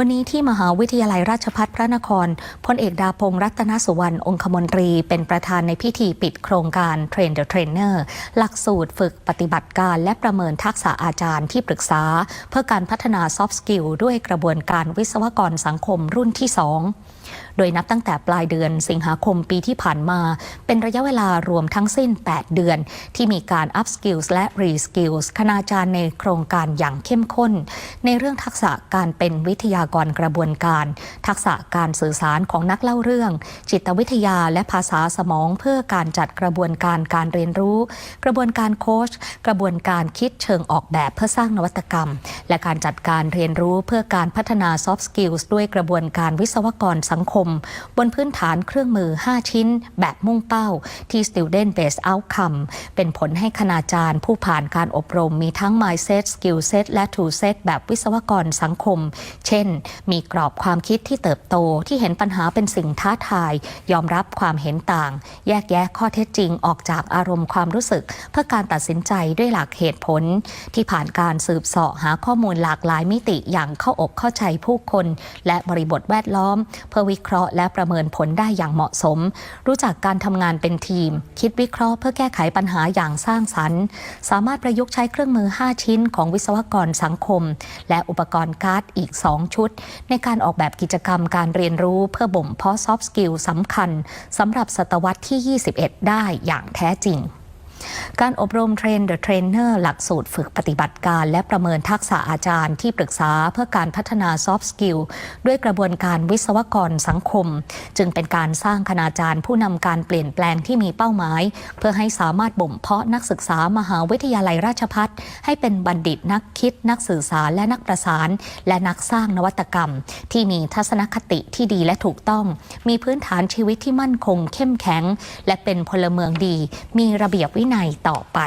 วันนี้ที่มหาวิทยาลัยราชพัฒพระนครพลเอกดาพงศ์รัตนสุวรรณองคมนตรี เป็นประธานในพิธีปิดโครงการ Train the Trainer หลักสูตรฝึกปฏิบัติการและประเมินทักษะอาจารย์ที่ปรึกษา เพื่อการพัฒนาซอฟต์สกิลด้วยกระบวนการวิศวกรสังคมรุ่นที่ 2 โดยนับตั้งแต่ปลายเดือนสิงหาคมปีที่ผ่านมา เป็นระยะเวลารวมทั้งสิ้น 8 เดือน ที่มีการ up skills และ re skills คณาจารย์ในโครงการอย่างเข้มข้น ในเรื่องทักษะการเป็นวิทยากรกระบวนการ ทักษะการสื่อสารของนักเล่าเรื่อง จิตวิทยาและภาษาสมองเพื่อการจัดกระบวนการการเรียนรู้ กระบวนการโค้ชกระบวนการคิดเชิงออกแบบเพื่อสร้างนวัตกรรม และการจัดการเรียนรู้เพื่อการพัฒนา soft skills ด้วยกระบวนการวิศวกรสังคมบนพื้นฐานเครื่องมือ 5 ชิ้น แบบมุ่งเป้าที่ student based outcome เป็นผลให้คณาจารย์ ผู้ผ่านการอบรมมีทั้ง mindset skill set และ tool set แบบวิศวกรสังคม เช่น มีกรอบความคิดที่เติบโตที่เห็นปัญหาเป็นสิ่งท้าทาย ยอมรับความเห็นต่าง แยกแยะข้อเท็จจริงออกจากอารมณ์ความรู้สึก เพื่อการตัดสินใจด้วยหลักเหตุผล ที่ผ่านการสืบเสาะหาข้อมูลหลากหลายมิติอย่างเข้าอกเข้าใจผู้คน และบริบทแวดล้อม เพื่อวิเคราะห์และประเมินผลได้อย่างเหมาะสม รู้จักการทำงานเป็นทีม คิดวิเคราะห์เพื่อแก้ไขปัญหาอย่างสร้างสรรค์ สามารถประยุกต์ใช้เครื่องมือ 5 ชิ้นของวิศวกรสังคม และอุปกรณ์การ์ดอีก 2 ชุด ในการออกแบบกิจกรรมการเรียนรู้เพื่อบ่มเพาะ soft skill สำคัญสำหรับศตวรรษที่ 21 ได้อย่างแท้จริง การอบรมเทรน The Trainer หลักสูตรฝึกปฏิบัติการ และประเมินทักษะอาจารย์ที่ปรึกษาเพื่อการพัฒนา Soft Skill ด้วยกระบวนการวิศวกรสังคม จึงเป็นการสร้างคณาจารย์ผู้นำการเปลี่ยนแปลงที่มีเป้าหมาย เพื่อให้สามารถบ่มเพาะนักศึกษามหาวิทยาลัยราชพัฒให้เป็นบัณฑิตนักคิด นักสื่อสารและนักประสาน และนักสร้างนวัตกรรม ที่มีทัศนคติที่ดีและถูกต้อง มีพื้นฐานชีวิตที่มั่นคง เข้มแข็ง และเป็นพลเมืองดี มีระเบียบวินัยต่อไป